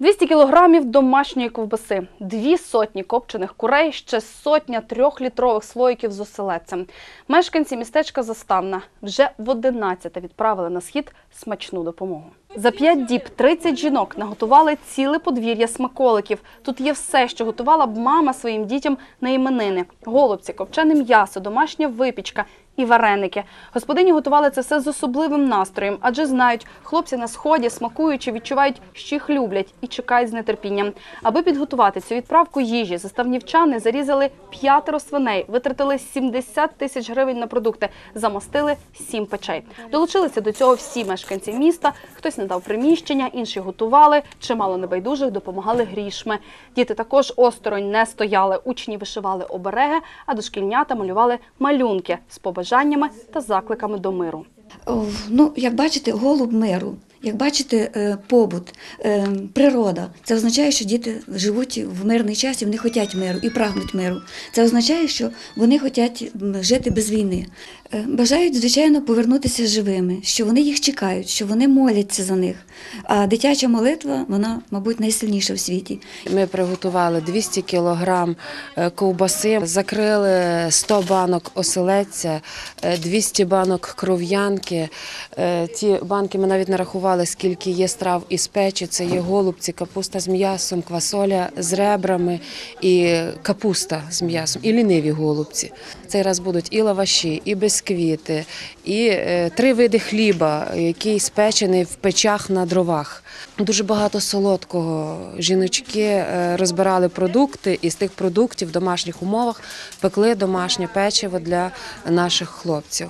200 кілограмів домашньої ковбаси, дві сотні копчених курей, ще сотня трьохлітрових слоїків з оселедцем. Мешканці містечка Заставна вже в 11 відправили на схід смачну допомогу. За п'ять діб 30 жінок наготували ціле подвір'я смаколиків. Тут є все, що готувала б мама своїм дітям на іменини: голубці, копчене м'ясо, домашня випічка і вареники. Господині готували це все з особливим настроєм, адже знають, хлопці на сході смакуючи відчувають, що їх люблять і чекають з нетерпінням. Аби підготувати цю відправку їжі, заставнівчани зарізали п'ятеро свиней, витратили 70 тисяч гривень на продукти, замостили сім печей. Долучилися до цього всі мешканці міста. Хтось надав приміщення, інші готували. Чимало небайдужих допомагали грішми. Діти також осторонь не стояли. Учні вишивали обереги, а дошкільнята малювали малюнки з побажаннями та закликами до миру. Ну, як бачите, голуб миру, як бачите, е, побут, е, природа. Це означає, що діти живуть в мирний час і вони хочуть миру і прагнуть миру. Це означає, що вони хочуть жити без війни. Е, Бажають, звичайно, повернутися живими, що вони їх чекають, що вони моляться за них. А дитяча молитва, вона, мабуть, найсильніша в світі. Ми приготували 200 кілограм ковбаси, закрили 100 банок оселедця, е, 200 банок кров'янки. Ті банки ми навіть не рахували, скільки є страв із печі. Це є голубці, капуста з м'ясом, квасоля з ребрами і капуста з м'ясом, і ліниві голубці. Цей раз будуть і лаваші, і бисквіти, і е, три види хліба, який спечений в печах на дровах. Дуже багато солодкого. Жіночки е, розбирали продукти і з тих продуктів в домашніх умовах пекли домашнє печиво для наших хлопців.